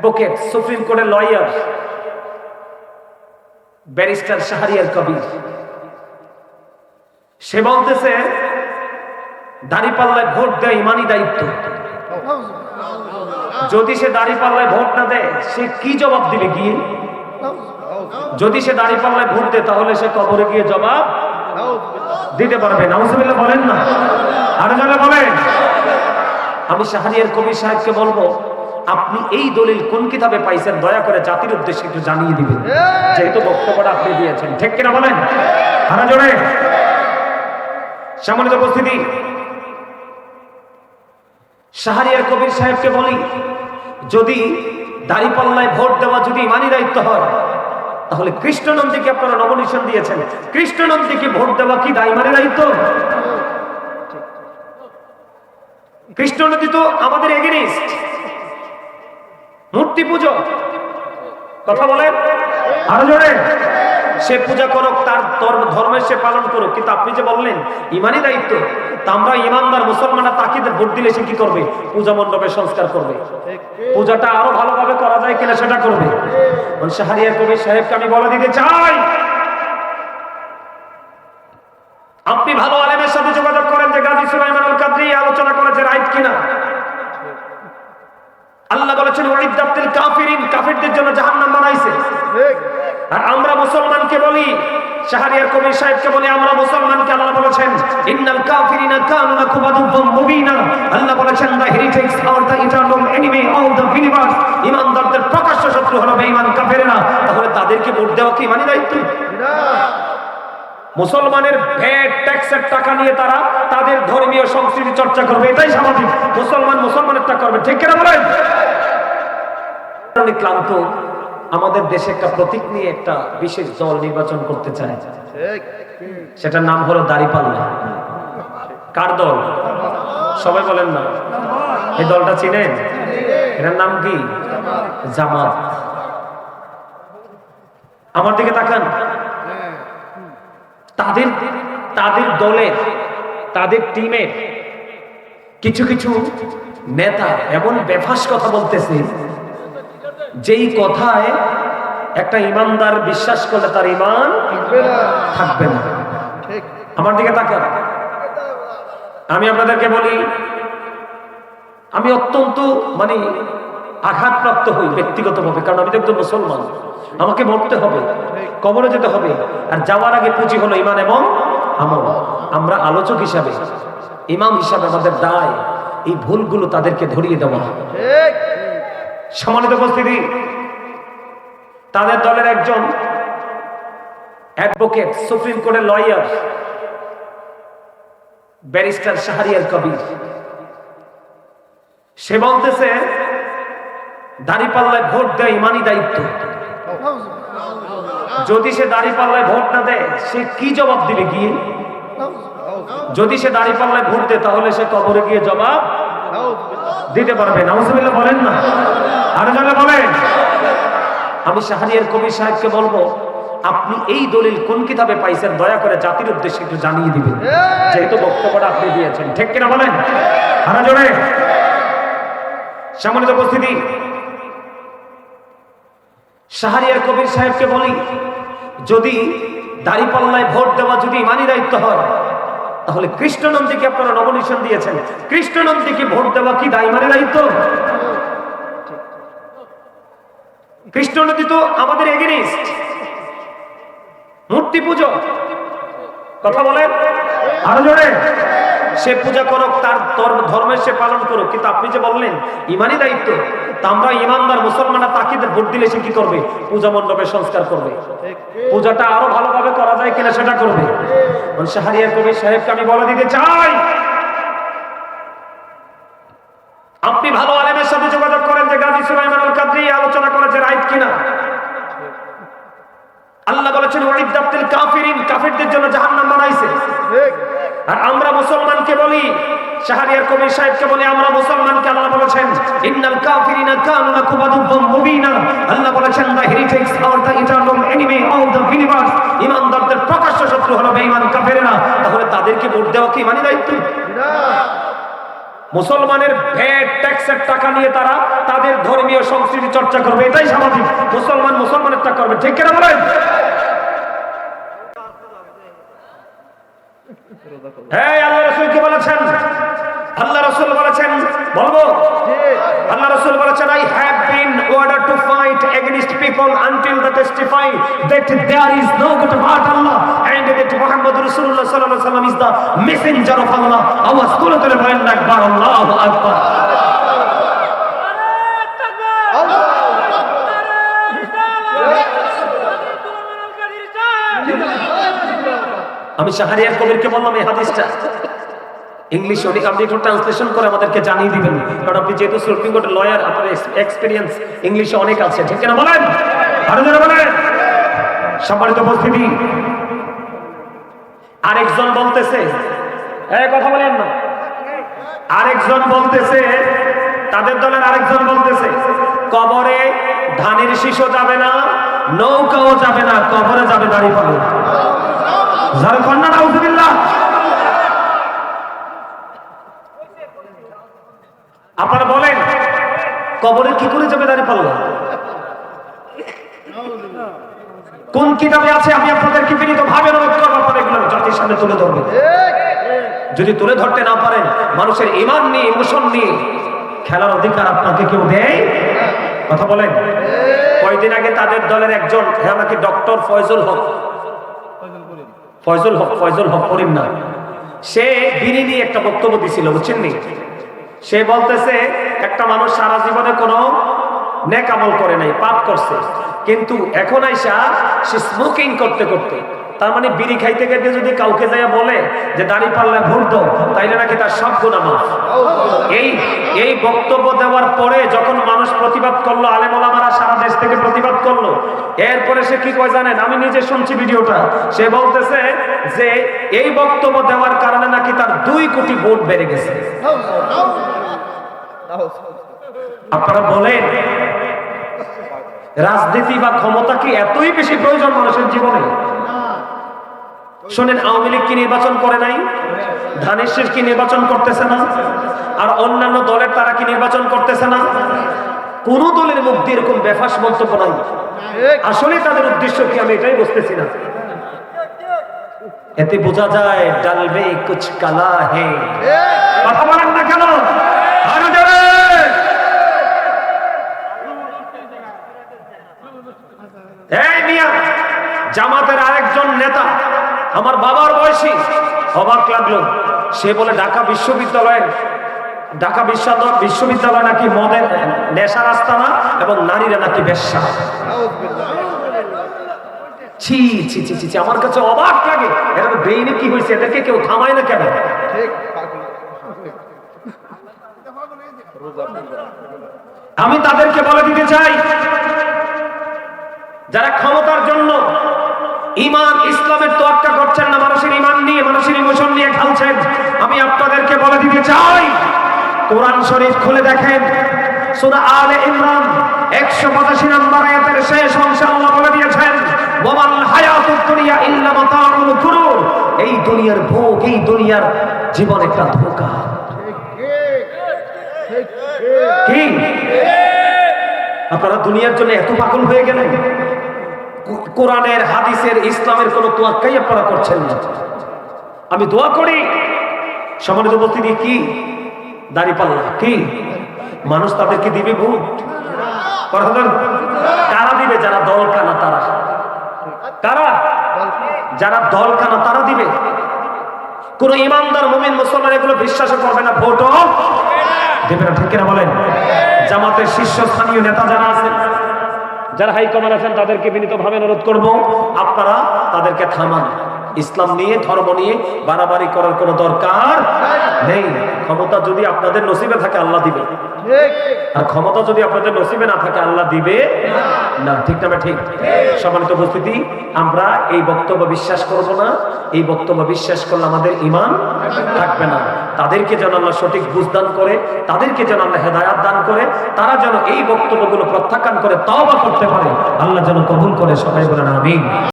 Advocate, supreme কোর্টের lawyer, barrister Shahriar Kabir. সে বলতেছে, দাঁড়িপাল্লায় ভোট দেয় ইমানই দায়িত্ব। যদি সে দাঁড়িপাল্লায় ভোট না দেয়, সে কি জবাব দিবে গিয়ে? যদি সে দাঁড়িপাল্লায় ভোট দেয়, তাহলে সে কবরে গিয়ে জবাব দিতে পারবে নাউজুবিল্লাহ বলেন না। আরও বলেন। আমি শাহরিয়ার কবির সাহেবকে বলব আপনি এই দলিল কোন কিতাবে পাইছেন, দয়া করে জাতির উদ্দেশ্যে একটু জানিয়ে দিবেন। যেহেতু বক্তব্যটা আপনি দিয়েছেন, ঠিক কিনা বলেন? আরও জোরে। সম্মানিত উপস্থিতি, শাহরিয়ার কবির সাহেবকে বলি, যদি দাড়িপাল্লায় ভোট দেওয়া যদি ইমানি দায়িত্ব হয়, তাহলে কৃষ্ণনন্দীকে আপনারা নবনিশন দিয়েছেন? কৃষ্ণনন্দীকে ভোট দেওয়া কি দাইমানি দায়িত্ব? কৃষ্ণনদী তো আমাদের এগেনিস্ট মূর্তি পুজো। কথা বলেন? আরও জোরে। সে পূজা করুক, তার ধর্মের সে পালন করুক। কিন্তু আপনি যে বললেন, ইমানই দায়িত্ব। আমরা ইমানদার মুসলমানরা ভোট দিলে সে কি করবে? পূজা মণ্ডপে সংস্কার করবে। পূজাটা আরও ভালোভাবে করা যায় কিনা সেটা করবে। মানে শাহরিয়ার কবি সাহেবকে আমি বলে দিতে চাই। আপনি ভালো আলেমের সাথে যোগাযোগ করেন যে গাজী সুলাইমান আল কাদরি আলোচনা করেছে রাইট কিনা? আল্লাহ বলেছেন ওয়াইদাতিল কাফিরিন কাফিরদের জন্য জাহান্নাম বানাইছে। আর আমরা মুসলমানকে বলি, শাহরিয়ার কবির সাহেবকে বলি, আমরা মুসলমানকে আল্লাহ বলেছেন, ইন্নাল কাফিরিনা কানু লাকুম আদুব্বাম মুবিনা আল্লাহ বলেছেন the heritage R the eternal enemy of the universe ইমানদারদের প্রকাশ্য শত্রু হলো বেঈমান কাফেররা। তাহলে তাদেরকে ভোট দেওয়া কি মানে দায়িত্ব? মুসলমানের ভ্যাট ট্যাক্সের টাকা নিয়ে তারা তাদের ধর্মীয় সংস্কৃতি চর্চা করবে এটাই স্বাভাবিক। মুসলমান মুসলমানেরটা করবে ঠিক কিনা বলেন? ক্লান্ত আমাদের দেশে একটা প্রতীক নিয়ে একটা বিশেষ দল নির্বাচন করতে চায়। সেটার নাম হলো দাড়িপাল্লা। কার দল? সবাই বলেন না। এই দলটা চিনেন? এটার নাম কি? জামাত। আমার দিকে তাকান। তাদের তাদের দলের তাদের টিমের কিছু কিছু নেতা এমন বেফাস কথা বলতেছে যেই কথায় একটা ইমানদার বিশ্বাস করলে তার ইমান থাকবে না। আমার দিকে তাকান। আমি আপনাদেরকে বলি আমি অত্যন্ত মানে আঘাতপ্রাপ্ত হই ব্যক্তিগতভাবে কারণ আমি তো একজন মুসলমান। আমাকে মরতে হবে কবরে যেতে হবে আর যাওয়ার আগে পুঁজি হলো ইমান এবং আমল। আমরা আলোচক হিসাবে ইমাম হিসাবে আমাদের দায় এই ভুলগুলো তাদেরকে ধরিয়ে দেওয়া। সম্মানিত উপস্থিতি তাদের দলের একজন অ্যাডভোকেট সুপ্রিম কোর্টের লয়ার ব্যারিস্টার শাহরিয়ার কবির। সে বলতেছে দাঁড়িপাল্লায় ভোট দেয় ইমানই দায়িত্ব। যদি সে দাঁড়িপাল্লায় ভোট না দেয়, সে কি জবাব দিবে গিয়ে? যদি সে দাঁড়িপাল্লায় ভোট দেয়, তাহলে সে কবরে গিয়ে জবাব দিতে পারবে। নাউজুবিল্লাহ বলেন না। আরও জনে বলেন। আমি শাহরিয়ার কবির সাহেবকে বলব, আপনি এই দলিল কোন কিতাবে পাইছেন, দয়া করে জাতির উদ্দেশ্যে একটু জানিয়ে দিবেন। যেহেতু বক্তব্যটা আপনি দিয়েছেন। ঠিক কিনা বলেন? আরও জোরে। সম্মানিত উপস্থিতি শাহরিয়ার কবির সাহেবকে বলি, যদি দাড়িপাল্লায় ভোট দেওয়া যদি ইমানি দায়িত্ব হয়, তাহলে কৃষ্ণনন্দীকে আপনারা নবনিশন দিয়েছেন। কৃষ্ণনন্দীকে ভোট দেওয়া কি দাইমানি দায়িত্ব? কৃষ্ণনদী তো আমাদের এগেনিস্ট মূর্তি পুজো। কথা বলেন। সে পূজা করুক, তার ধর্মের সে পালন করুক। কিন্তু আপনি যে বললেন, ইমানই দায়িত্ব, তা আমরা ইমানদার, মুসলমানরা তাকে ভোট দিলে সে কি করবে? পূজা মণ্ডপে সংস্কার করবে। পূজাটা আরও ভালোভাবে করা যায় কিনা সেটা করবে। শাহরিয়ার কবির সাহেবকে আমি বলে দিতে চাই। আপনি ভালো আলেমের সাথে যোগাযোগ করেন যে গাজী সুলাইমান আল কাদরি আলোচনা করেছে, রাইট কিনা? আল্লাহ বলেছেন ওয়াইদাতিল কাফিরিন, কাফিরদের জন্য আর আমরা মুসলমানকে বলি শাহরিয়ার কবির সাহেবকে বলি আমরা মুসলমানকে আল্লাহ বলেছেন ইন্নাল কাফিরিনা কানু লাকুম আদুব্বাম মুবিনা। আল্লাহ বলেছেন the heritage R the eternal enemy of the universe ইমানদারদের প্রকাশ্য শত্রু হলো বেঈমান কাফেররা। তাহলে তাদেরকে ভোট দেওয়া কি মানে দায়িত্ব? না। মুসলমানের ভ্যাট ট্যাক্সের টাকা নিয়ে তারা তাদের ধর্মীয় সংস্কৃতি চর্চা করবে এটাই স্বাভাবিক। মুসলমান মুসলমানের টাকা করবে ঠিক কিনা বলেন? হ্যাঁ আল্লাহ রসুল কি বলেছেন আল্লাহ রসুল বলেছেন বলব আল্লাহ রসুল বলেছেন I have been ordered to fight against people until they testify that there is no God but Allah and that Muhammad Rasulullah sallallahu alaihi wasallam is the messenger of Allah আওয়াজ তুলে তুলে বলেন না একবার আল্লাহু আকবার আমি শাহরিয়ার কবিরকে বললাম, এই হাদিসটা ইংলিশ অনেক আপনি একটু ট্রান্সলেশন করে আমাদেরকে জানিয়ে দিবেন। কারণ আপনি যেহেতু সুপ্রিম কোর্টের লয়ার আপনার এক্সপিরিয়েন্স ইংলিশে অনেক আছে। ঠিক না বলেন? আরও জোরে বলেন। সম্মানিত উপস্থিতি। আরেকজন বলতেছে, এই কথা বলেন না। আরেকজন বলতেছে, তাদের দলের আরেকজন বলতেছে, কবরে ধানের শিশু যাবে না, নৌকাও যাবে না, কবরে যাবে দাঁড়িয়ে পাবে আপনারা বলেন, কবরে কি করে যাবে দাঁড়িয়ে পাল্লা কোন কিতাবে আছে? আমি আপনাদেরকে বিনীত ভাবে জাতির সামনে তুলে যদি তুলে ধরতে না পারেন, মানুষের ইমান নিয়ে ইমোশন নিয়ে খেলার অধিকার আপনাকে কেউ দেয়? কথা বলেন। কয়দিন আগে তাদের দলের একজন হ্যাঁ ডক্টর ফয়জুল হক ফয়জুল হক, ফয়জল হক করিম না। সে বিড়ি নিয়ে একটা বক্তব্য দিছিল, বুঝছেন নি? সে বলতেছে, একটা মানুষ সারা জীবনে কোনো নেক আমল করে নাই, পাপ করছে। কিন্তু এখন আইসা সে স্মোকিং করতে করতে তার মানে বিড়ি খাইতে খাইতে যদি কাউকে যাইয়া বলে যে দাড়ি পাল্লায় ভোট দাও, তাইলে নাকি তার সব গুণা মাফ। এই এই বক্তব্য দেওয়ার পরে যখন মানুষ প্রতিবাদ করল, আলেমোলামারা সারা দেশ থেকে প্রতিবাদ করল, এরপরে সে কি কয় জানেন? আমি নিজে শুনছি ভিডিওটা। সে বলতেছে যে এই বক্তব্য দেওয়ার কারণে নাকি তার দুই কোটি ভোট বেড়ে গেছে। আপনারা বলেন, রাজনীতি বা ক্ষমতা কি এতই বেশি প্রয়োজন মানুষের জীবনে? শোনেন, আওয়ামী লীগ কি নির্বাচন করে নাই? ধানের কি নির্বাচন করতেছে না? আর অন্যান্য দলের তারা কি নির্বাচন করতেছে না? কোন দলের মুখ দিয়ে এরকম বেফাস মন্তব্য নাই। আসলে তাদের উদ্দেশ্য কি আমি এটাই বুঝতেছি না। এতে বোঝা যায়, ডালবে কুচ কালা হে। কথা বলেন না কেন? জামাতের আরেকজন নেতা আমার বাবার বয়সী। অবাক লাগল। সে বলে ঢাকা বিশ্ববিদ্যালয়ের ঢাকা বিশ্ববিদ্যালয় বিশ্ববিদ্যালয় নাকি মদের নেশার আস্তানা এবং নারীরা নাকি বেশ্যা। ছি ছি ছি ছি, আমার কাছে অবাক লাগে। এরা ব্রেইনে কি হয়েছে? এদেরকে কেউ থামায় না কেন? আমি তাদেরকে বলে দিতে চাই যারা ক্ষমতার জন্য ইমান, ইসলামের তোয়াক্কা করছেন না, মানুষের ইমান নিয়ে, মানুষের ইমোশন নিয়ে খেলছেন আমি আপনাদেরকে বলে দিতে চাই, কোরআন শরীফ খুলে দেখেন, সূরা আলে ইমরান 185 নম্বর আয়াতের শেষ অংশে আল্লাহ বলে দিয়েছেন দুনিয়া ইল্লা মাতাউল এই দুনিয়ার ভোগ, এই দুনিয়ার জীবন একটা কি? আপনারা দুনিয়ার জন্য এত পাগল হয়ে গেলেন? কোরআনের, হাদিসের, ইসলামের কোনো তোয়াক্কাই আপনারা করছেন না। আমি দোয়া করি সমানিত উপস্থিতি, কি? দাড়ি পাল্লা, কি? মানুষ তাদেরকে দিবে ভোট কথা কারা দিবে? যারা দল কানা তারা। কারা? যারা দল কানা তারা দিবে। কোন ইমানদার, মুমিন, মুসলমান এগুলো বিশ্বাস করবে না, ভোটও দেবে না, ঠিক কিনা বলেন? জামাতের শীর্ষস্থানীয় নেতা যারা আছেন যারা হাইকমান্ড আছেন তাদেরকে বিনীতভাবে অনুরোধ করব আপনারা তাদেরকে থামান। ইসলাম নিয়ে ধর্ম নিয়ে বাড়াবাড়ি করার কোনো দরকার নেই। ক্ষমতা যদি আপনাদের নসিবে থাকে আল্লাহ দিবে। আর ক্ষমতা যদি আপনাদের নসিবে না থাকে আল্লাহ দিবে না। ঠিক না ঠিক? সম্মানিত উপস্থিতি আমরা এই বক্তব্য বিশ্বাস করব না। এই বক্তব্য বিশ্বাস করলে আমাদের ইমান থাকবে না। তাদেরকে যেন আল্লাহ সঠিক বুঝদান করে তাদেরকে যেন আল্লাহ হেদায়াত দান করে তারা যেন এই বক্তব্যগুলো প্রত্যাখ্যান করে তওবা করতে পারে। আল্লাহ যেন কবুল করে সবাই বলেন আমিন।